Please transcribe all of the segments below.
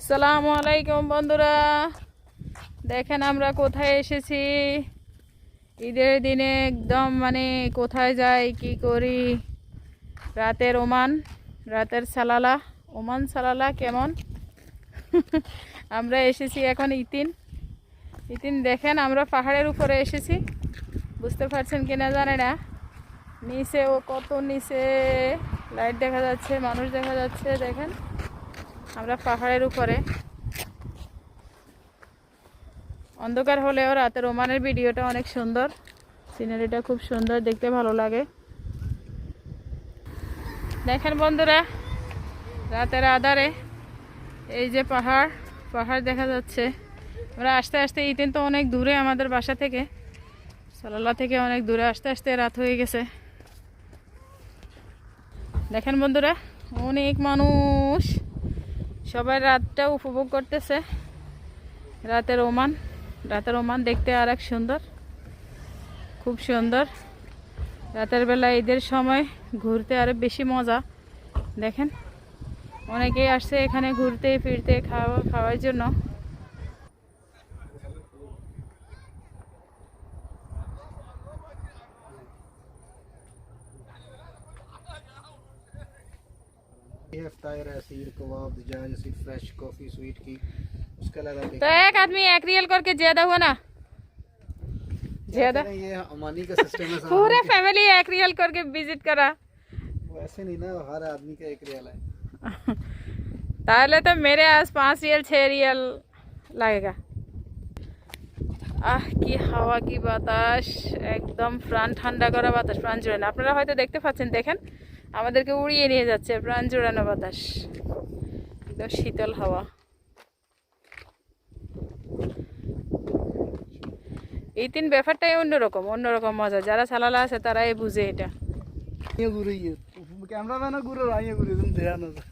সালামু আলাইকুম বন্ধুরা। দেখেন আমরা কোথায় এসেছি। ঈদের দিনে একদম মানে কোথায় যাই, কি করি? রাতের ওমান, রাতের সালালা। ওমান সালালা কেমন? আমরা এসেছি এখন ইতিন। ইতিন, দেখেন আমরা পাহাড়ের উপরে এসেছি। বুঝতে পারছেন কিনা জানে না। নিচে ও কত নিচে। লাইট দেখা যাচ্ছে, মানুষ দেখা যাচ্ছে, দেখেন। আমরা পাহাড়ের উপরে। অন্ধকার হলেও রাতের ওমানের ভিডিওটা অনেক সুন্দর। সিনারিটা খুব সুন্দর, দেখতে ভালো লাগে। দেখেন বন্ধুরা, রাতের আধারে এই যে পাহাড় পাহাড় দেখা যাচ্ছে। আমরা আস্তে আস্তে ইতিন তো অনেক দূরে আমাদের বাসা থেকে। সালাল্লা থেকে অনেক দূরে, আস্তে আস্তে রাত হয়ে গেছে। দেখেন বন্ধুরা, অনেক মানুষ। সবাই রাতটা উপভোগ করতেছে। রাতের ওমান রাতের ওমান দেখতে আর এক সুন্দর, খুব সুন্দর। রাতের বেলা ঈদের সময় ঘুরতে আরও বেশি মজা। দেখেন, অনেকেই আসছে এখানে ঘুরতে, ফিরতে খাওয়া খাওয়ার জন্য। ये फ्रायर है सीर कबाब दजाज सी फ्रेश कॉफी स्वीट की उसके अलावा तो एक आदमी एक रियल करके ज्यादा हुआ ना ज्यादा देखिए ये अमानी का सिस्टम है साहब। पूरे फैमिली एक रियल करके विजिट करा वैसे नहीं ना हर आदमी का एक रियल है তাহলে তো মেরে আজ পাঁচ রিয়াল ছয় রিয়াল লাগেগা আহ কি হাওয়া কি বাতাস একদম প্রাণ ঠান্ডা করা বাতাস প্রাণ জোড়ানো আপনারা হয়তো দেখতে পাচ্ছেন দেখেন আমাদেরকে উড়িয়ে নিয়ে যাচ্ছে প্রাণ জোড়ানো বাতাস। একদম শীতল হাওয়া। এই তিন ব্যাপারটাই অন্যরকম অন্যরকম মজা। যারা চালালা আছে তারাই বুঝে এটা। ক্যামেরাম্যানও ঘুরে আইয়ে ঘুরে দেখানো যায়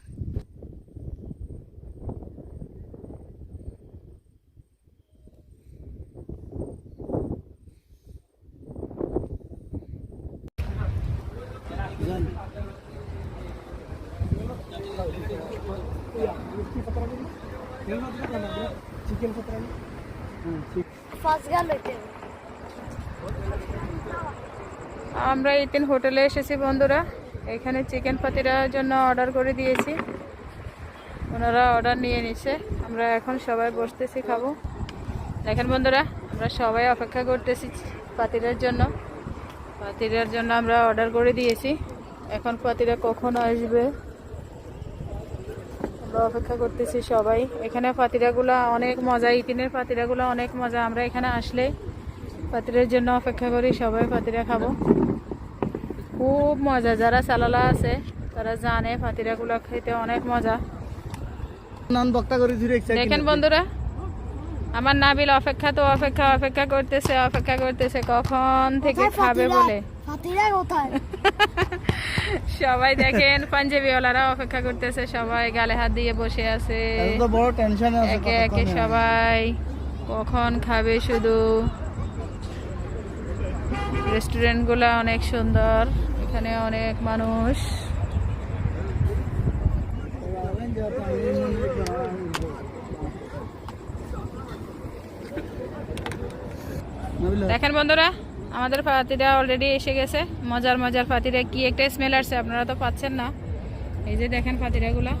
আমরা এই হোটেলে এসেছি বন্ধুরা। এখানে চিকেন পাতিরার জন্য অর্ডার করে দিয়েছি। ওনারা অর্ডার নিয়ে নিছে। আমরা এখন সবাই বসতেছি খাব। দেখেন বন্ধুরা, আমরা সবাই অপেক্ষা করতেছি পাতিরার জন্য। পাতিরার জন্য আমরা অর্ডার করে দিয়েছি। এখন পাতিরা কখন আসবে? আমরা অপেক্ষা করতেছি সবাই। এখানে পাতিরাগুলা অনেক মজা ইতিনের পাতিরাগুলা অনেক মজা। আমরা এখানে আসলে পাতিরের জন্য অপেক্ষা করি সবাই পাতিরা খাব। খুব মজা যারা সালালা আছে তারা জানে পাতিরাগুলা খেতে অনেক মজা। নান বক্তা করে দেখেন বন্ধুরা আমার নাবিল অপেক্ষা তো অপেক্ষা অপেক্ষা করতেছে অপেক্ষা করতেছে কখন থেকে খাবে বলে? সবাই দেখেন পাঞ্জাবিওয়ালারা অপেক্ষা করতেছে সবাই গালে হাত দিয়ে বসে আছে। তো বড় টেনশন আছে একে একে সবাই কখন খাবে শুধু? রেস্টুরেন্টগুলো অনেক সুন্দর এখানে অনেক মানুষ। দেখেন বন্ধুরা, আমাদের পাতিটা অলরেডি এসে গেছে। মজার মজার পাতিটা কি একটা স্মেল আসছে, আপনারা তো পাচ্ছেন না। এই যে দেখেন পাতিরাগুলা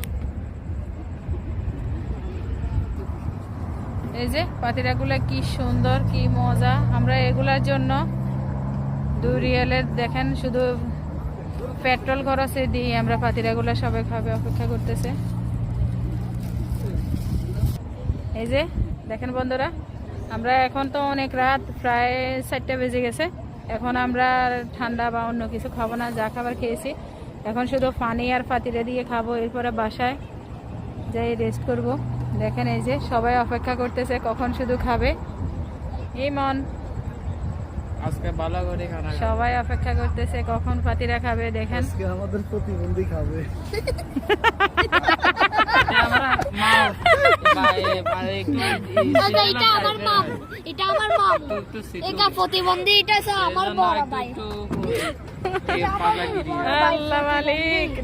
এই যে পাতিরাগুলা কি সুন্দর, কি মজা। আমরা এগুলার জন্য দু রিয়ালের, দেখেন শুধু পেট্রোল খরচে দিয়ে আমরা পাতিরাগুলা সবাই খাবে, অপেক্ষা করতেছে। এই যে, দেখেন বন্ধুরা আমরা এখন তো অনেক রাত প্রায় চারটে বেজে গেছে। এখন আমরা ঠান্ডা বা অন্য কিছু খাব না যা খাবার খেয়েছি। এখন শুধু পানি আর পাতিরে দিয়ে খাব এরপরে বাসায় যাই রেস্ট করব। দেখেন এই যে সবাই অপেক্ষা করতেছে কখন শুধু খাবে। এই মন। আজকে ভালো করে খানা সবাই অপেক্ষা করতেছে কখন পাতিরা খাবে দেখেন। আজকে আমাদের প্রতিবন্ধী খাবে। আচ্ছা এটা আমার মাম। এটা আমার মাম। এটা প্রতিবন্ধী এটা আমার বড় ভাই।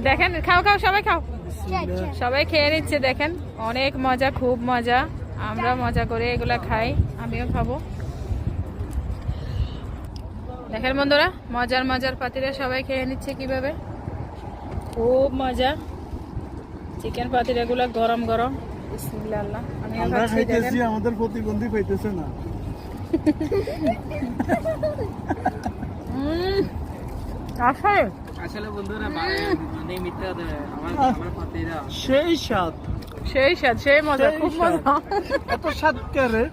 দেখেন খাও খাও সবাই খাও। আচ্ছা আচ্ছা। সবাই খেয়ে নিচ্ছে দেখেন। অনেক মজা খুব মজা। আমরা মজা করে এগুলা খাই আমিও খাব। দেখেন বন্ধুরা মজার মজার পাতিরা সবাই খেয়ে নিচ্ছে কীভাবে। খুব মজা। চিকেন পাতিলাগুলো গরম গরম। আমাদের প্রতিবন্ধী পাইতেছে না। বন্ধুরা সেই স্বাদ। সেই স্বাদ সেই মজা খুব স্বাদ। করে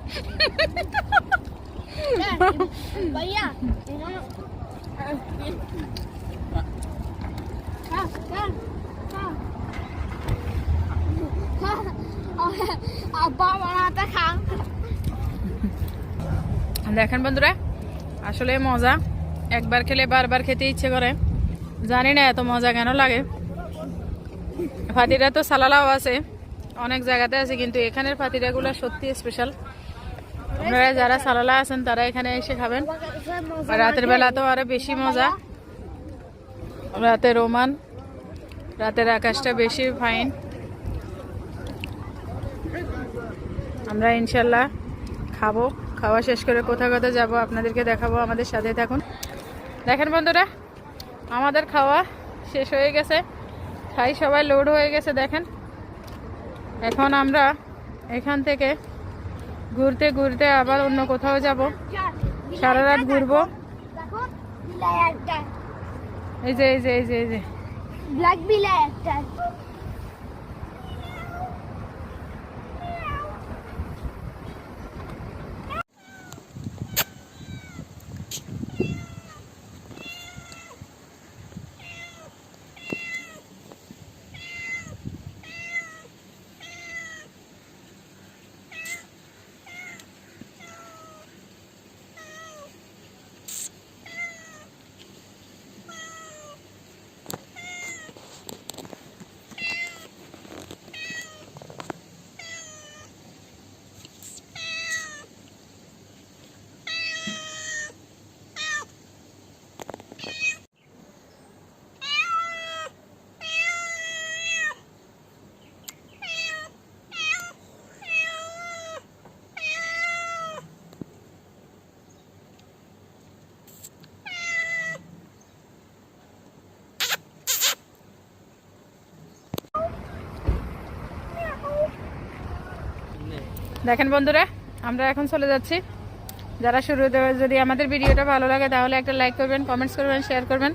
ভাইয়া দেখেন বন্ধুরা, আসলে মজা। একবার খেলে বারবার খেতে ইচ্ছে করে। জানি না এত মজা কেন লাগে। ফাতিরা তো সালালাও আছে, অনেক জায়গাতে আছে, কিন্তু এখানের ফাতিরাগুলো সত্যি স্পেশাল আপনারা যারা সালালা আছেন, তারা এখানে এসে খাবেন। রাতের বেলা তো আরও বেশি মজা। রাতের রোমান রাতের আকাশটা বেশি ফাইন আমরা ইনশাল্লাহ খাব। খাওয়া শেষ করে কোথাও কোথাও যাব আপনাদেরকে দেখাবো আমাদের সাথে থাকুন। দেখেন বন্ধুরা, আমাদের খাওয়া শেষ হয়ে গেছে। খাই সবাই লোড হয়ে গেছে, দেখেন। এখন আমরা এখান থেকে ঘুরতে ঘুরতে আবার অন্য কোথাও যাব। সারা রাত ঘুরবো। এই যে এই যে এই যে এই যে। দেখেন বন্ধুরা, আমরা এখন চলে যাচ্ছি। যারা শুরুতে যদি আমাদের ভিডিওটা ভালো লাগে, তাহলে একটা লাইক করবেন কমেন্টস করবেন শেয়ার করবেন।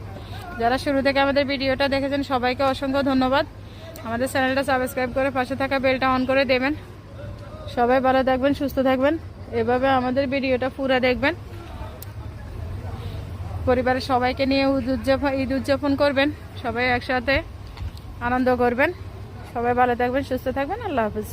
যারা শুরু থেকে আমাদের ভিডিওটা দেখেছেন, সবাইকে অসংখ্য ধন্যবাদ। আমাদের চ্যানেলটা সাবস্ক্রাইব করে পাশে থাকা বেলটা অন করে দেবেন। সবাই ভালো থাকবেন, সুস্থ থাকবেন। এভাবে আমাদের ভিডিওটা পুরা দেখবেন। পরিবারের সবাইকে নিয়ে উদযাপন, ঈদ উদযাপন করবেন। সবাই একসাথে আনন্দ করবেন। সবাই ভালো থাকবেন, সুস্থ থাকবেন। আল্লাহ হাফিজ।